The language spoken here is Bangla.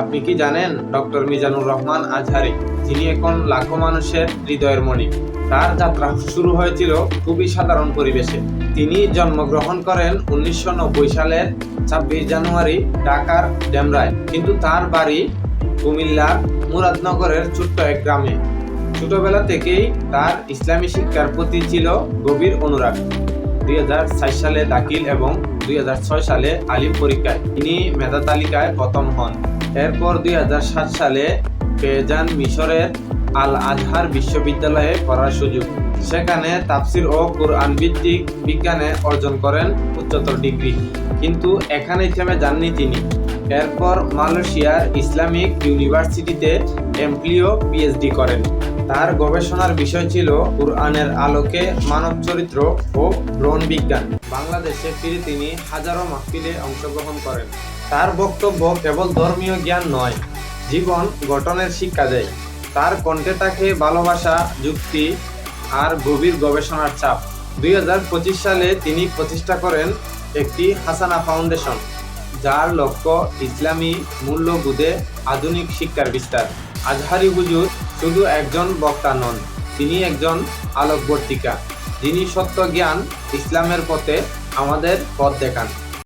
আপনি কি জানেন ডক্টর মিজানুর রহমান আজহারি? যিনি এখন লাখো মানুষের হৃদয়ের মণি। তার যাত্রা শুরু হয়েছিল খুবই সাধারণ পরিবেশে। তিনি জন্মগ্রহণ করেন উনিশশো নব্বই সালের ছাব্বিশ জানুয়ারি, ঢাকার ডেমরায়। কিন্তু তার বাড়ি কুমিল্লার মুরাদনগরের ছোট্ট এক গ্রামে। ছোটবেলা থেকেই তার ইসলামী শিক্ষার প্রতি ছিল গভীর অনুরাগ। দুই সালে দাখিল এবং দুই সালে আলিম পরীক্ষায় তিনি মেধা তালিকায় প্রথম হন। এরপর দুই হাজার সাত সালে পেয়ে যান মিশরের আল আজহার বিশ্ববিদ্যালয়ে পড়ার সুযোগ। সেখানে তাফসির ও কোরআন ভিত্তিক বিজ্ঞানে অর্জন করেন উচ্চতর ডিগ্রি। কিন্তু এখানে থেমে যাননি তিনি। এরপর মালয়েশিয়ার ইসলামিক ইউনিভার্সিটিতে এমপ্লিও পিএইচডি করেন। তার গবেষণার বিষয় ছিল কুরআনের আলোকে মানব চরিত্র ও ব্রণ বিজ্ঞান। বাংলাদেশে ফিরে তিনি হাজারো মাহফিলে অংশগ্রহণ করেন। তার বক্তব্য কেবল ধর্মীয় জ্ঞান নয়, জীবন গঠনের শিক্ষা দেয়। তার কণ্ঠে থাকে ভালোবাসা, যুক্তি আর গভীর গবেষণার চাপ দুই হাজার পঁচিশ সালে তিনি প্রতিষ্ঠা করেন একটি হাসানা ফাউন্ডেশন। যার লক্ষ্য ইসলামী মূল্যবোধে আধুনিক শিক্ষার বিস্তার আজহারি হুজুর শুধু একজন বক্তা নন, তিনি একজন আলোকবর্তিকা যিনি সত্য জ্ঞান ইসলামের পথে আমাদের পথ দেখান।